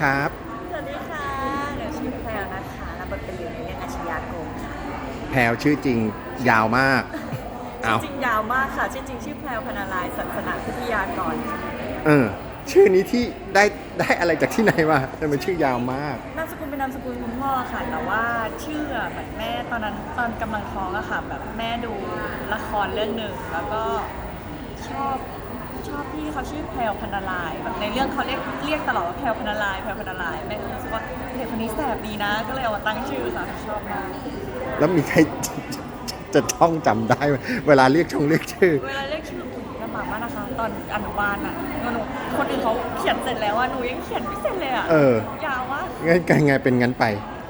ครับ สวัสดีค่ะเดี๋ยวชื่อแพลวนะคะรับบทเป็นหลิวในเรื่องอาชญากรค่ะแพลวชื่อจริงยาวมากเอาจริงๆยาวมากค่ะชื่อจริงชื่อแพลวพนาลายสันสนาพิทยากรค่ะเออ ชื่อนี้ที่ได้ได้อะไรจากที่ไหนมาทำไมชื่อยาวมาก นามสกุลเป็นนามสกุลคุณพ่อค่ะ แต่ว่าชื่ออะเหมือนแม่ตอนนั้นตอนกำลังท้องอะค่ะแบบแม่ดูละครเรื่องหนึ่งแล้วก็ชอบ ชอบพี่เขาชื่อแพลวพนาลายแบบในเรื่องเขาเรียกเรียกตลอดว่าแพลวพนาลายแพลวพนาลายแม่ก็รู้สึกว่าเด็กคนนี้แสบดีนะ ก็เลยเอามาตั้งชื่อค่ะชอบมากแล้วมีใครจะท่องจำได้ไหมเวลาเรียกชงเรียกชื่อ เวลาเรียกชื่อคุณลำบากมากนะคะ ตอนอนุบาลอะหนูหนูคนอื่นเขาเขียนเสร็จแล้วว่าหนูยังเขียนไม่เสร็จเลยอะเออ ยาวมากงั้นไงเป็นงั้นไป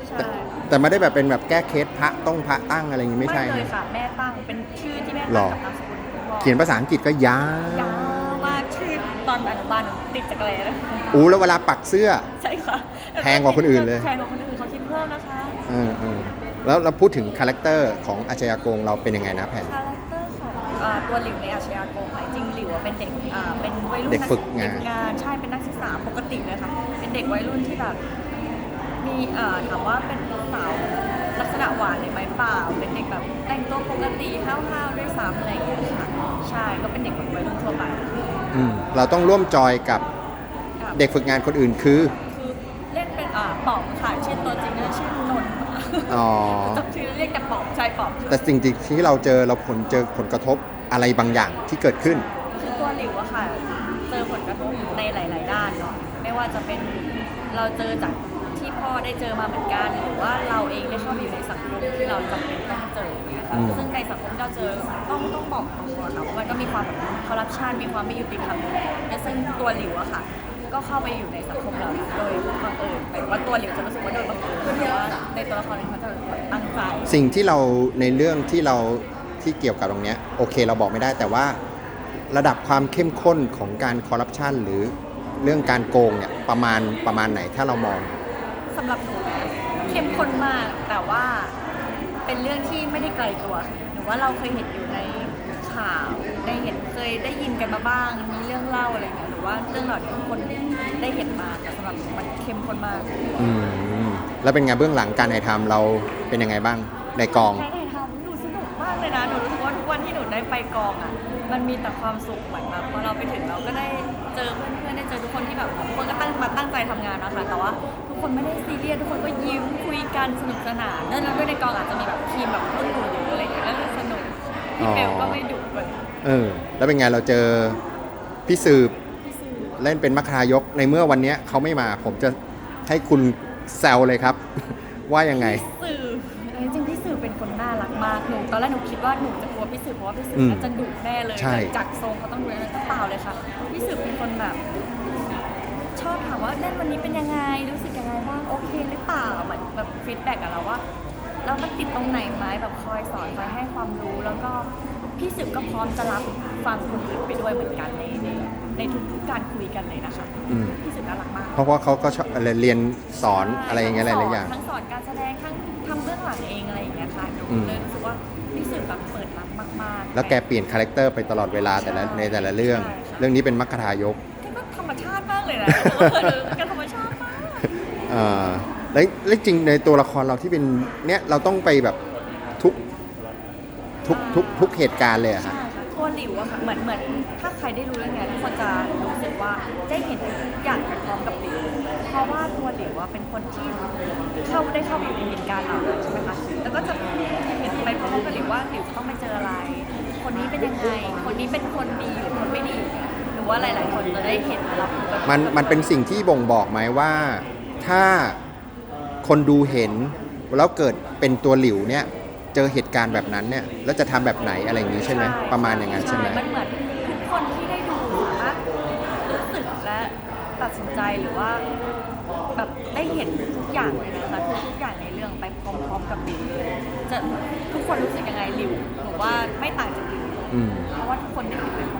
ใช่ แต่แต่ไม่ได้แบบเป็นแบบแก้เคสพระต้องพระตั้งอะไรอย่างงี้ไม่ใช่เลยนะค่ะ แม่ตั้งเป็นชื่อที่แม่หรตั้งอกับนามสกุลคุณพ่อเขียนภาษาอังกฤษก็ยาวยาวมากชื่อ ตอนอนุบาลหนูติดจักรเลยนะอู้แล้วเวลาปักเสื้อ ใช่ค่ะแพงกว่าคนอื่นเลย แพงกว่าคนอื่นเขาคิดเพิ่มนะคะเออเออแล้วเราพูดถึงคาแรคเตอร์ของอาชญากรเราเป็นยังไงนะแผ่นคาแรคเตอร์ของอ่าตัวหลิวในอาชญากรค่ะจริงๆหลิวอะเป็นเด็กอ่าเป็นวัยรุ่นเด็กฝึกงาน เด็กงานใช่เป็นนักศึกษาปกติเลยค่ะเป็นเด็กวัยรุ่นที่แบบมีเอ่อถามว่าเป็นสาวลักษณะหวานเลยไหมเปล่าเป็นเด็กแบบแต่งตัวปกติห้าวๆด้วยซ้ำอะไรอย่างเงี้ยค่ะใช่ก็เป็นเด็กแบบวัยรุ่นทั่วไป อืมเราต้องร่วมจอยกับครับเด็กฝึกงานคนอื่นคือ คือเล่นเป็นอ่าป๋อมค่ะชื่อตัวจริงก็ชื่อนนท์อ๋อ จำชื่อเรียกแต่ป๋อมใช่ป๋อมแต่สิ่งที่เราเจอเราผลเจอผลกระทบอะไรบางอย่างที่เกิดขึ้น คือตัวหลิวอะค่ะ เจอผลกระทบในหลาย ๆ ด้านเนาะไม่ว่าจะเป็นเราเจอจากที่ พ่อได้เจอมาเหมือนกันหรือว่าเราเองได้เข้าไปอยู่ในสังคมที่เราจำเป็นต้องเจอนะคะอืม ซึ่งในสังคมที่เราเจอต้องต้องบอกตรงๆค่ะว่ามันก็มีความคอร์รัปชันมีความไม่ยุติธรรมอยู่แล้วและซึ่งตัวหลิวอะค่ะ ก็เข้าไปอยู่ในสังคมเหล่านี้โดยบังเอิญหมายถึงว่าตัวหลิวจะรู้สึกว่าโดยบังเอิญเพราะว่าในตัวละครนี้เขาจะตั้งใจ สิ่งที่เราในเรื่องที่เราที่เกี่ยวกับตรงเนี้ยโอเคเราบอกไม่ได้แต่ว่าระดับความเข้มข้นของการคอร์รัปชันหรือเรื่องการโกงเนี่ยประมาณประมาณไหนถ้าเรามอง สำหรับหนูนะเข้มข้นมาก แต่ว่าเป็นเรื่องที่ไม่ได้ไกลตัวค่ะหนูว่าเราเคยเห็นอยู่ในข่าวได้เห็นเคยได้ยินกันมาบ้าง มีเรื่องเล่าอะไรอย่างเงี้ยหรือว่าเรื่องเหล่านี้ทุกคนได้เห็นมาแต่สำหรับหนูมันเข้มข้นมากอืมแล้วเป็นไงเบื้องหลังการถ่ายทำเราเป็นยังไงบ้างในกองใช่ทำหนูสนุกมากเลยนะหนูรู้สึกว่าทุกวันที่หนูได้ไปกองอะมันมีแต่ความสุขเหมือนแบบพอเราไปถึงเราก็ได้เจอเพื่อนๆได้เจอทุกคนที่แบบทุกคนก็ตั้งมาตั้งใจทำงานนะคะแต่ว่าทุก คนไม่ได้ซีเรียสทุกคนก็ยิ้มคุยกันสนุกสนานนั่นแล้วด้วยในกองอาจจะมีแบบทีมแบบรุ่นหนูหรืออะไรอย่างเงี้ยก็สนุกพี่เบลก็ไม่ดุเลยเออ แล้วเป็นไงเราเจอพี่สืบพี่สื่อเล่นเป็นมัคคายกในเมื่อวันเนี้ยเขาไม่มาผมจะให้คุณแซวเลยครับ ว่ายังไงพี่สื่อจริงๆพี่สื่อเป็นคนน่ารักมากหนูตอนแรกหนูคิดว่าหนูจะกลัวพี่สื่อเพราะว่าพี่สื่ออืมน่าจะดุแน่เลยใช่ จากทรงเขาต้องดุแน่เลยแต่เปล่าเลยค่ะพี่สื่อเป็นคนแบบ ชอบถามว่าเล่นวันนี้เป็นยังไง รู้สึกยังไงบ้าง โอเคหรือเปล่าเหมือนแบบฟีดแบ็กกับเราว่าแล้วมันติดตรงไหนไหมแบบคอยสอนคอยให้ความรู้แล้วก็พี่สืบก็พร้อมจะรับฟังคนอื่นไปด้วยเหมือนกันในในในทุกๆการคุยกันเลยนะคะอืม พี่สืบน่ารักมาก เพราะว่าเขาก็ชอบเรียนสอนอะไรอย่างเงี้ยหลายๆอย่าง ทั้งสอนการแสดงทั้งทำเบื้องหลังเองอะไรอย่างเงี้ยค่ะหนูอืม เลยรู้สึกว่าพี่สืบแบบเปิดรับมากๆแล้วแกเปลี่ยนคาแรคเตอร์ไปตลอดเวลาแต่ละในแต่ละเรื่องใช่ค่ะเรื่องนี้เป็นมัคคทายก เลยนะแกธรรมชาติมากเอ่อแล้วแล้วจริงในตัวละครเราที่เป็นเนี้ยเราต้องไปแบบทุกทุกทุกทุกเหตุการณ์เลยอะฮะใช่ค่ะตัวหลิวอะค่ะเหมือนเหมือนถ้าใครได้รู้เรื่องเนี้ยทุกคนจะรู้สึกว่าได้เห็นทุกอย่างไปพร้อมกับหลิวเพราะว่าตัวหลิวอะเป็นคนที่เข้าได้เข้าไปอยู่ในเหตุการณ์เหล่านั้นใช่ไหมคะแล้วก็จะเห็นไปพร้อมกับหลิวว่าหลิวจะต้องไปเจออะไร คนนี้เป็นยังไง คนนี้เป็นคนดีหรือคนไม่ดีหรือ ว่าหลาย ๆ คนจะได้เห็นรับรู้ไปพร้อมันกับมันเป็นสิ่งที่บ่งบอกไหมว่าถ้าคนดูเห็นแล้วเกิดเป็นตัวหลิวเนี่ยเจอเหตุการณ์แบบนั้นเนี่ยแล้วจะทำแบบไหนอะไรอย่างนี้ใช่ไหมประมาณอย่างนั้นใช่ไหม มันเหมือนทุกคนที่ได้ดูสามารถรู้สึกและตัดสินใจหรือว่า แบบได้เห็นทุกอย่างเลยนะคะทุกทุกอย่างในเรื่องไปพร้อม ๆ กับลิวเลยจะทุกคนรู้สึกยังไงลิวหนูว่าไม่ต่างจากลิวอืม เพราะว่าทุกคนได้เห็นไปพร้อมๆกันอ๋อ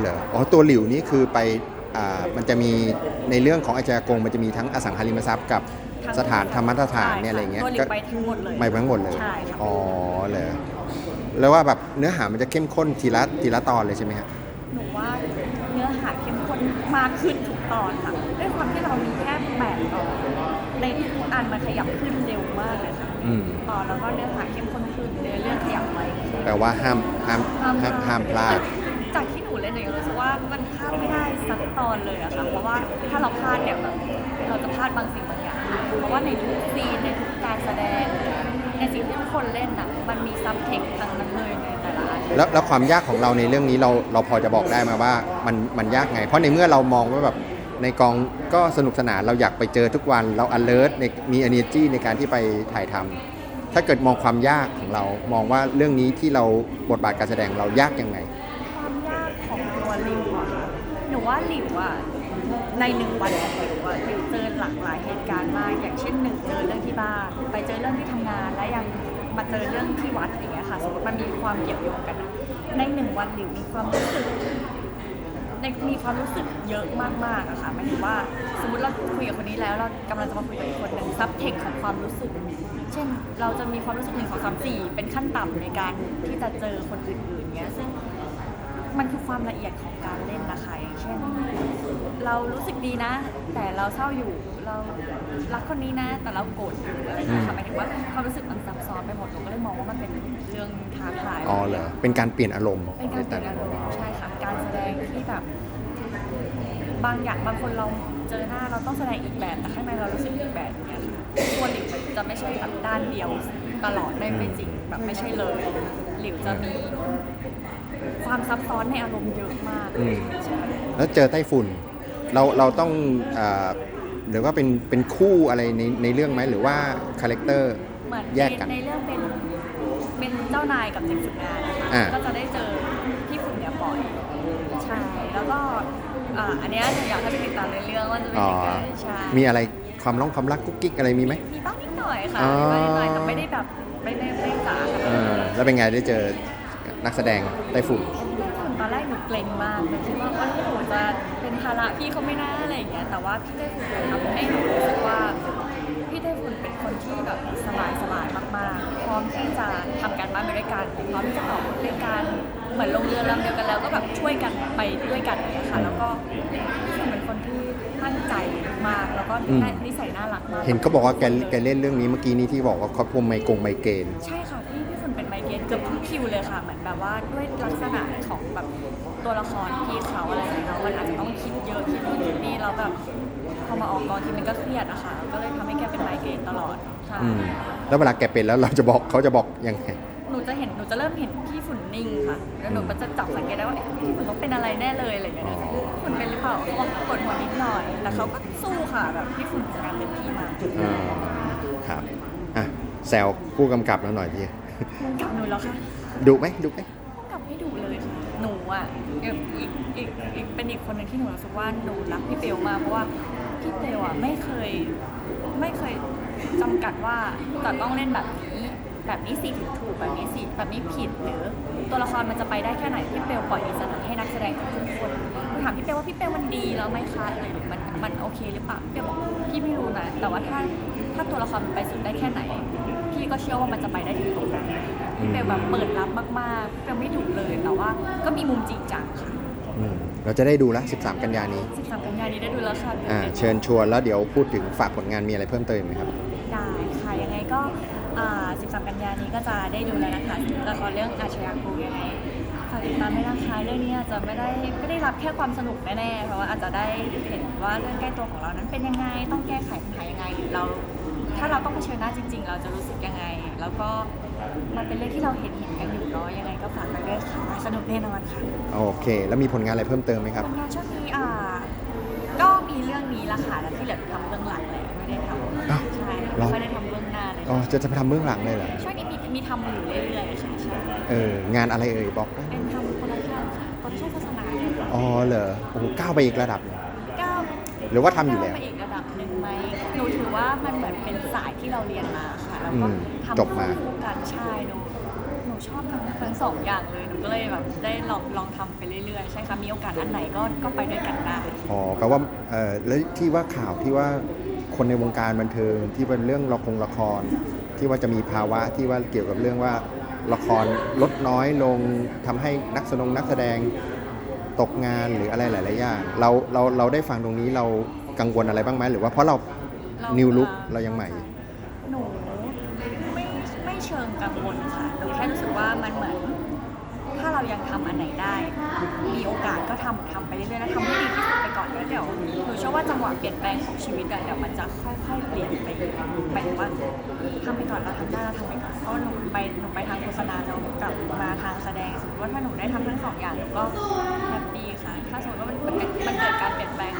เหรอ อ๋อ ตัวหลิวนี่คือไปอ่ามันจะมีในเรื่องของอาชญากรมันจะมีทั้งอสังหาริมทรัพย์กับทั้งสถานธรรมสถานใช่เนี่ยอะไรเงี้ยตัวหลิก็วไปทั้งหมดเลยไปทั้งหมดเลย ใช่ค่ะ อ๋อเหรอแล้วว่าแบบเนื้อหามันจะเข้มข้นทีละทีละตอนเลยใช่ไหมฮะ หนูว่าเนื้อหาเข้มข้นมากขึ้นทุกตอนค่ะด้วยความที่เรามีแค่อันมันขยับขึ้นเร็วมากเลยค่ะอืมต่อแล้วก็เนื้อหาเข้มข้นขึ้นเนื้อเรื่องขยับไวขึ้นแปลว่าห้ามห้ามห้ามห้ามพลาด จากที่หนู เล่นหนูรู้สึกว่ามันพลาดไม่ได้สักตอนเลยอะค่ะเพราะว่าถ้าเราพลาดเนี่ยแบบเราจะพลาดบางสิ่งบางอย่างเพราะว่าในทุกซีนในทุกการแสดง ในสิ่งที่ทุกคนเล่นน่ะมันมีซับเทคทั้งนั้นเลยในแต่ละอัน แล้วแล้วความยากของเราในเรื่องนี้เราเราพอจะบอกได้ไหมว่ามันมันยากไง เพราะในเมื่อเรามองว่าแบบในกองก็สนุกสนานเราอยากไปเจอทุกวันเรา alert ในมี energy ในการที่ไปถ่ายทำถ้าเกิดมองความยากของเรามองว่าเรื่องนี้ที่เราบทบาทการแสดงเรายากยังไง ความยากของตัวหลิวอะค่ะ ห นูว่าหลิวอะในหนึ่งวันของหลิวอะหลิวเจอหลากหลายเหตุการณ์มากอย่างเช่นหนึ่งเจอเรื่องที่บ้านไปเจอเรื่องที่ทำงานและยังมาเจอเรื่องที่วัดอย่างเงี้ยค่ะสมมติมันมีความเกี่ยวโยงกันอะในหนึ่งวันหลิวมีความรู้สึก ในมีความรู้สึกเยอะมากๆอะค่ะหมายถึงว่าสมมติเราคุยกับคนนี้แล้วเรากำลังจะมาคุยกับอีกคนหนึ่งซับเทคของความรู้สึก เช่น เราจะมีความรู้สึกหนึ่งสองสามสี่เป็นขั้นต่ำในการที่จะเจอคนอื่นๆเงี้ยซึ่ง มันคือความละเอียดของการเล่นนะคะอย่างเช่น เรารู้สึกดีนะ แต่เราเศร้าอยู่เรารักคนนี้นะ แต่เราโกรธอยู่อะไรอย่างเงี้ยค่ะหมายถึงว่าความรู้สึกมันซับซ้อนไปหมดหนูก็เลยมองว่ามันเป็นเรื่องท้าทาย อ๋อเหรอเป็นการเปลี่ยนอารมณ์เป็นการเปลี่ยนอารมณ์ใช่ค่ะการแสดงที่แบบบางอย่างบางคนเราเจอหน้าเราต้องแสดงอีกแบบแต่ข้างในเรารู้สึกอีกแบบเนี่ยค่ะตัวหลิวมันจะไม่ใช่แบบด้านเดียวตลอดไม่ไม่จริงแบบไม่ใช่เลย หลิวจะมี ความซับซ้อนในอารมณ์เยอะมากอืม ใช่แล้วเจอไต้ฝุ่น เราเราต้องอาหรือว่าเป็นเป็นคู่อะไรในในเรื่องไหมหรือว่าคาแรคเตอร์ เหมือนแยกกันในในเรื่องเป็นเป็นเจ้านายกับเด็กฝึกงานนะคะอ่า ก็จะได้เจอพี่ฝุ่นเนี่ยบ่อยใช่แล้วก็อ่าอันเนี้ยหนูอยากให้ไปติดตามในเรื่องว่าจะเป็นยังไงใช่มีอะไรความร้องความรักกุ๊กกิ๊กอะไรมีไหม มีบ้างนิดหน่อยค่ะอ๋อ มีบ้างนิดหน่อยแต่ไม่ได้แบบไม่ได้ไม่ได้จ๋าขนาดเอนั้น อแล้วเป็นไงได้เจอ นักแสดงไต้ฝุ่นตอนแรกหนูเกรงมากหนูคิดว่าเอ้ยหนูจะเป็นภาระพี่เขาไม่น่าอะไรอย่างเงี้ยแต่ว่าพี่ไต้ฝุ่นทำให้หนูรู้สึกว่าพี่ไต้ฝุ่นเป็นคนที่แบบสบายสบายๆมากๆ พร้อมที่จะทำการบ้านไปด้วยกันพร้อมที่จะตอบด้วยกันเหมือนลงเรือลำเดียวกันแล้วก็แบบช่วยกันไปด้วยกันอย่างเงี้ยค่ะ แล้วก็พี่ฝุ่นเป็นคนที่ตั้งใจมากแล้วก็อืมนิสัยน่ารักมากเห็นเขาบอกว่าแกแกเล่นเรื่องนี้เมื่อกี้นี้ที่บอกว่าเขาพวมไมกงไมเกรนใช่ค่ะพี่พี่ฝุ่น เป็นไมเกรนเกือบทุกคิวเลยค่ะ เหมือนแบบว่าด้วยลักษณะของแบบตัวละครพี่เขาอะไรอย่างเงี้ยเนาะมันอาจจะต้องคิดเยอะคิดนู่นคิดนี่แล้วแบบพอมาออกกองทีมันก็เครียดอะค่ะก็เลยทำให้แกเป็นไมเกรนตลอดใช่อืมแล้วเวลาแกเป็นแล้วเราจะบอกเขาจะบอกยังไง หนูจะเห็นหนูจะเริ่มเห็นพี่ฝุ่นนิ่งค่ะแล้วหนูก็จะจับสังเกตได้ว่าเอ๊ะพี่ฝุ่นต้องเป็นอะไรแน่เลยอะไรอย่างเงี้ยพี่ฝุ่นเป็นหรือเปล่าเขาบอกปวดหัวนิดหน่อย แต่เขาก็สู้ค่ะแบบพี่ฝุ่นทำงานเต็มที่มากอ่าครับอะแซวผู้กำกับเราหน่อยพี่ กับหนูแล้วค่ะดุไหมดุไหมกลับไม่ดุเลยค่ะหนูอะอีกอีกอีกอีกเป็นอีกคนหนึ่งที่หนูรู้สึกว่าหนูรักพี่เปลมากเพราะว่าพี่เปลอะไม่เคยไม่เคยจำกัดว่าจะต้องเล่นแบบนี้ แบบนี้สิถึงถูกแบบนี้สิแบบนี้ผิดหรือตัวละครมันจะไปได้แค่ไหนพี่เปลปล่อยอิสระให้นักแสดงทุกคนหนูถามพี่เปลว่าพี่เปลมันดีแล้วไหมคะหรือมันมันโอเคหรือเปล่าพี่เปลบอกพี่ไม่รู้นะแต่ว่าถ้าถ้าตัวละครมันไปสุดได้แค่ไหน พี่ก็เชื่อว่ามันจะไปได้ถึงตรงนั้นพี่เปลแบบเปิดรับมากๆพี่เปลไม่ดุเลยแต่ว่าก็มีมุมจริงจังค่ะอืมเราจะได้ดูแล้ว13 กันยานี้ 13กันยายนนี้ได้ดูแล้วค่ะอ่าเชิญชวนแล้วเดี๋ยวพูดถึงฝากผลงานมีอะไรเพิ่มเติมไหมครับ ได้ค่ะยังไงก็อ่า13 กันยายนนี้ก็จะได้ดูแล้วนะคะละครเรื่องอาชญากรยังไงฝากติดตามด้วยนะคะเรื่องนี้อาจจะไม่ได้ไม่ได้รับแค่ความสนุกแน่ๆเพราะว่าอาจจะได้เห็นว่าเรื่องใกล้ตัวของเรานั้นเป็นยังไงต้องแก้ไขปัญหายังไงหรือเรา ถ้าเราต้องเผชิญหน้าจริง ๆ เราจะรู้สึกยังไง แล้วก็มันเป็นเรื่องที่เราเห็นเห็นกันอยู่เนาะยังไงก็ฝากไปด้วยค่ะสนุกแน่นอนค่ะโอเค แล้วมีผลงานอะไรเพิ่มเติมไหมครับผลงานช่วงนี้อ่าก็มีเรื่องนี้ละค่ะแล้วที่เหลือทำเบื้องหลังเลยไม่ได้ทอ้าวำใช่เหรอ ไม่ได้ทำเบื้องหน้าเลยอ๋อจะจะไปทำเบื้องหลังเลยเหรอช่วงนี้มีมีทำมาอยู่เรื่อยๆค่ะใช่เอองานอะไรเอ่ยบอกได้ไหมเป็นทำโปรดักชั่นค่ะโปรดักชั่นโฆษณาเนี่ยค่ะอ๋อเหรอโอ้โหก้าวไปอีกระดับหนึ่งก้าว หรือว่าทำอยู่แล้วก้าวไปอีกระดับหนึ่งไหมหนูถือว่ามันเหมือนเป็นสายที่เราเรียนมาค่ะแล้วก็อืมทำจบมา คู่กันใช่หนูหนูชอบทั้งทั้งสองอย่างเลยหนูก็เลยแบบได้ลองลองทำไปเรื่อยๆใช่ค่ะมีโอกาสอันไหนก็ก็ไปด้วยกันได้อ๋อแปลว่าเออแล้วที่ว่าข่าวที่ว่าคนในวงการบันเทิงที่เป็นเรื่องละครละคร ที่ว่าจะมีภาวะที่ว่าเกี่ยวกับเรื่องว่าละครลดน้อยลงทำให้นักแสดงนักแสดง ตกงานหรืออะไรหลาย ๆ อย่าง เราเราเราได้ฟังตรงนี้เรากังวลอะไรบ้างไหมหรือว่าเพราะเราเรานิวลุกอ่อเรายังใหม่ หนูไม่ไม่เชิงกังวลค่ะหนูแค่รู้สึกว่ามันเหมือน ถ้าเรายังทำอันไหนได้ มีโอกาสก็ทำทำไปเรื่อยๆแล้วทำให้ดีที่สุดไปก่อนแล้วเดี๋ยวหนูเชื่อว่าจังหวะเปลี่ยนแปลงของชีวิตอะเดี๋ยวมันจะค่อยๆเปลี่ยนไปหมายถึงว่าทำไปก่อนเราทำได้เราทำไปก่อนเพราะหนูไปหนูไปทางโฆษณาแล้วหนูกลับมาทางแสดงสมมติ ว่าถ้าหนูได้ทำทั้งสองอย่างหนูก็แฮปปี้ค่ะ ถ้าสมมติว่ามันมันมันเกิดการเปลี่ยนแปลง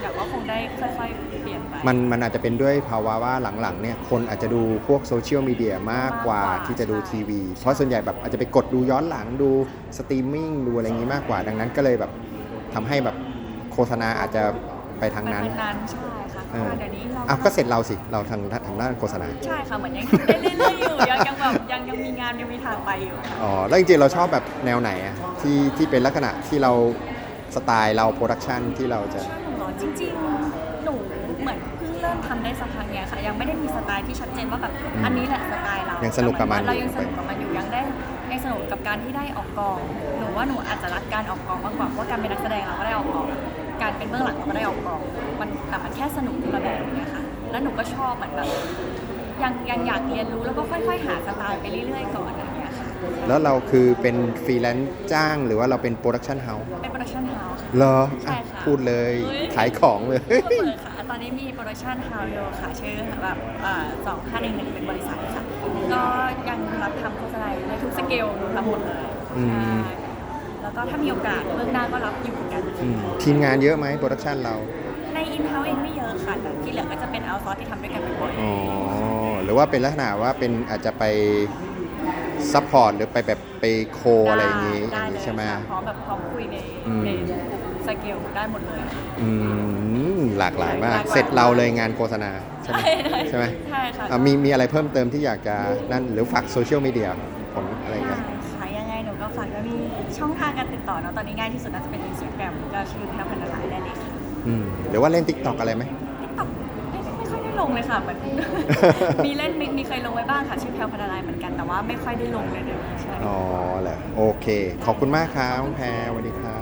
เดี๋ยวก็คงได้ค่อยๆเปลี่ยนไป มันมันอาจจะเป็นด้วยภาวะว่าหลังๆเนี่ยคนอาจจะดูพวกโซเชียลมีเดียมากกว่ามากกว่าที่จะดูใช่ ทีวี เพราะส่วนใหญ่แบบอาจจะไปกดดูย้อนหลังดูสตรีมมิ่งดูอะไรอย่างนี้มากกว่า ดังนั้นก็เลยแบบทำให้แบบโฆษณาอาจจะไปทางนั้นไปทางนั้นใช่ค่ะ เพเอราะอว่าเดี๋ยวนี้เราอ้าวก็เสร็จเราสิ เราทางทางด้านโฆษณา ใช่ค่ะเหมือนยังทำได้เรื่อยๆอยู่ยังยังแบบยังยังมีงานยังมีทางไปอยู่ค่ะอ๋อ แล้วจริงๆ เราชอบแบบแนวไหนอะที่ที่เป็นลักษณะที่เราสไตล์เราโปรดักชันที่เราจะชอบหนูเหรอจริง ๆ หนูเหมือนเพิ่งเริ่มทำได้สักพักเนี่ยค่ะ ยังไม่ได้มีสไตล์ที่ชัดเจนว่าแบบอืมอันนี้แหละสไตล์เรายัยังสนุกกับมันเรายังสนุกกับมันอยู่ยังได้ยังสนุกกับการที่ได้ออกกองหนูว่าหนูอาจจะรักการออกกองมากกว่าเพราะการเป็นนักแสดงเราก็ได้ออกกอง การเป็นเบื้องหลังเราก็ได้ออกกองมันแต่มันแค่สนุกคนละแบบอย่างเงี้ยค่ะ แล้วหนูก็ชอบเหมือนแบบยังยังอยากเรียนรู้แล้วก็ค่อย ๆ หาสไตล์ไปเรื่อยๆก่อนอย่างเงี้ยค่ะแล้วเราคือเป็นฟรีแลนซ์จ้างหรือว่าเราเป็นโปรดักชันเฮาส์เป็นโปรดักชั่นเฮาส์ เหรอใช่อะค่ะพูดเลยเฮ้ยขายของเลย เปิดค่ะ ตอนนี้มีโปรดักชันเฮาส์อยู่ค่ะ ชื่อแบบสองห้าหนึ่งหนึ่งเป็นบริษัทค่ะ ก็ยังรับทำโฆษณาอยู่ในทุกสเกลทำหมดเลยอืม ใช่แล้วก็ถ้ามีโอกาสเบื้องหน้าก็รับอยู่เหมือนกันอืม ทีมงานเยอะไหมโปรดักชันเราในอินเฮ้าเองไม่เยอะค่ะแต่ที่เหลือก็จะเป็นเอาซอร์ที่ทำด้วยกันบ่อยอ๋อหรือว่าเป็นลักษณะว่าเป็นอาจจะไปซัพพอร์ตหรือไปแบบไปโคๆอะไรอย่างนี้ได้อย่างเลนี้ยใช่ไหม ค่ะพร้อมแบบพร้อมคุยในอืม ในกลุ่มสเกลได้หมดเลย อืมหลากหลายมาก หลากหลาย เสร็จเราเลยงานโฆษณาใช่ไหมใช่ไหมใช่ค่ะ อะมีมีอะไรเพิ่มเติมที่อยากจะนั่นหรือฝากโซเชียลมีเดียผลอะไรอย่างเงี้ย ช่องทางการติดต่อเนาะตอนนี้ง่ายที่สุดน่าจะเป็น Instagram ก็ชื่อแพรพันธลายได้เลยค่ะอืมหรือว่าเล่น t ิ k t o k อะไรไหม ติ๊กต็อกไม่ไม่ค่อยได้ลงเลยค่ะมัน มีเล่นมีมีเคยลงไว้บ้างค่ะ ชื่อแพรพันธลายเหมือนกันแต่ว่าไม่ค่อยได้ลงเลยเดี๋ยวนี้ใช่ อ๋อเหรอโอเค ขอบคุณมากครับน้องแพรสวัสดีครับได้เลย